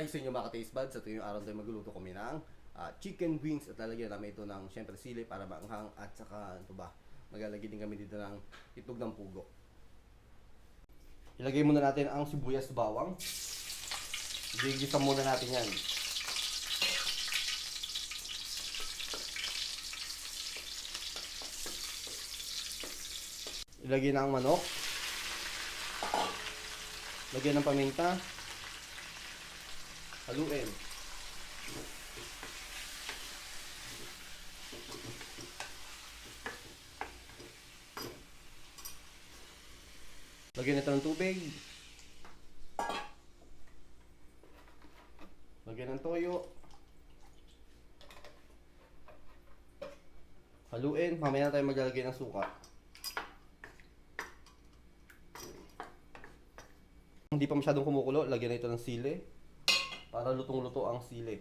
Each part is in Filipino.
Hi sa inyo mga ka-taste buds. Ito yung araw tayo magluluto kami ng ah, chicken wings at lalagyan namin ito ng syempre sili para maanghang at saka ano ba, maglalagay din kami dito ng itlog ng pugo. Ilagay muna natin ang sibuyas bawang. Gigisa muna natin yan. Ilagay na ang manok. Lagyan ng paminta. Haluin. Lagyan ito ng tubig. Lagyan ng toyo. Haluin. Mamaya na tayo maglalagay ng suka. Hindi pa masyadong kumukulo, lagyan na ito ng sili. Para lutong-luto ang sili.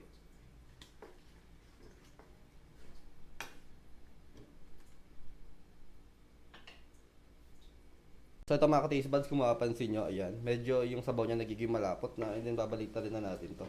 So ito mga ka-taste buds, kung mapapansin nyo, ayan, medyo yung sabaw niya nagiging malapot na, and then babalik rin na natin to.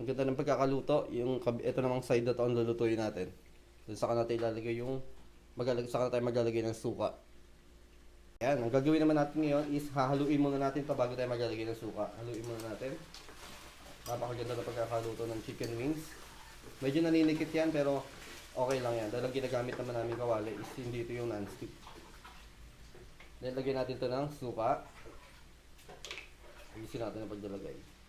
Ang ganda ng pagkakaluto, yung ito namang side na to ang lulutuin natin. Doon saka natin ilalagay yung magalag saka tayo maglalagay ng suka. Ayan, ang gagawin naman natin ngayon is hahaluin muna natin to bago tayo maglalagay ng suka. Haluin muna natin. Napakaganda ng pagkakaluto ng chicken wings. Medyo naninikit yan pero okay lang yan. Dahil ang ginagamit naman namin kawali is hindi ito yung non-stick. Then lagyan natin to ng suka. Ayusin natin ang paglalagay.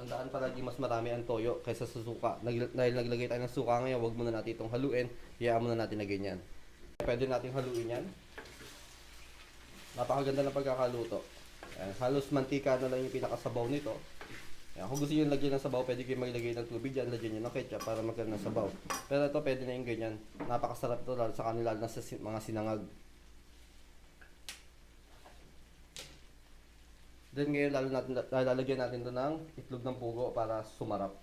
Tandaan palagi mas marami ang toyo kaysa sa suka. Nag, dahil naglagay tayo ng suka ngayon, wag muna natin itong haluin. Hayaan muna natin na ganyan. Pwede natin haluin yan. Napakaganda ng pagkakaluto. Ayan, halos mantika na lang yung pinakasabaw nito. Ayan, kung gusto nyo lagyan ng sabaw, pwede kayo maglagay ng tubig dyan, lagyan nyo ng ketchup para magkaroon ng sabaw. Pero ito, pwede na yung ganyan. Napakasarap ito lalo sa kanila, lalo na sa mga sinangag. Then ngayon lalo natin lalagyan natin 'to ng itlog ng pugo para sumarap.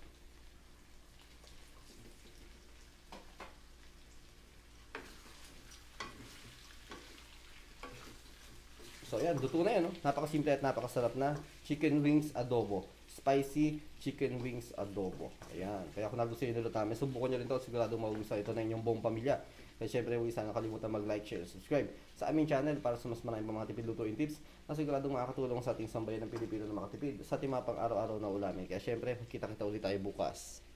So ayan, luto na yan, no? Napakasimple at napakasarap na chicken wings adobo. Spicy chicken wings adobo. Ayan. Kaya kung nagustuhan nyo namin, subukan nyo rin to. Sigurado magugustuhan ito na inyong buong pamilya. Kaya syempre, huwag sana kalimutan mag-like, share, subscribe sa aming channel para sa mas maraming mga tipid lutuin tips na siguradong makakatulong sa ating sambayan ng Pilipino na makatipid sa ating mga pang araw-araw na ulamin. Kaya syempre, kita-kita ulit tayo bukas.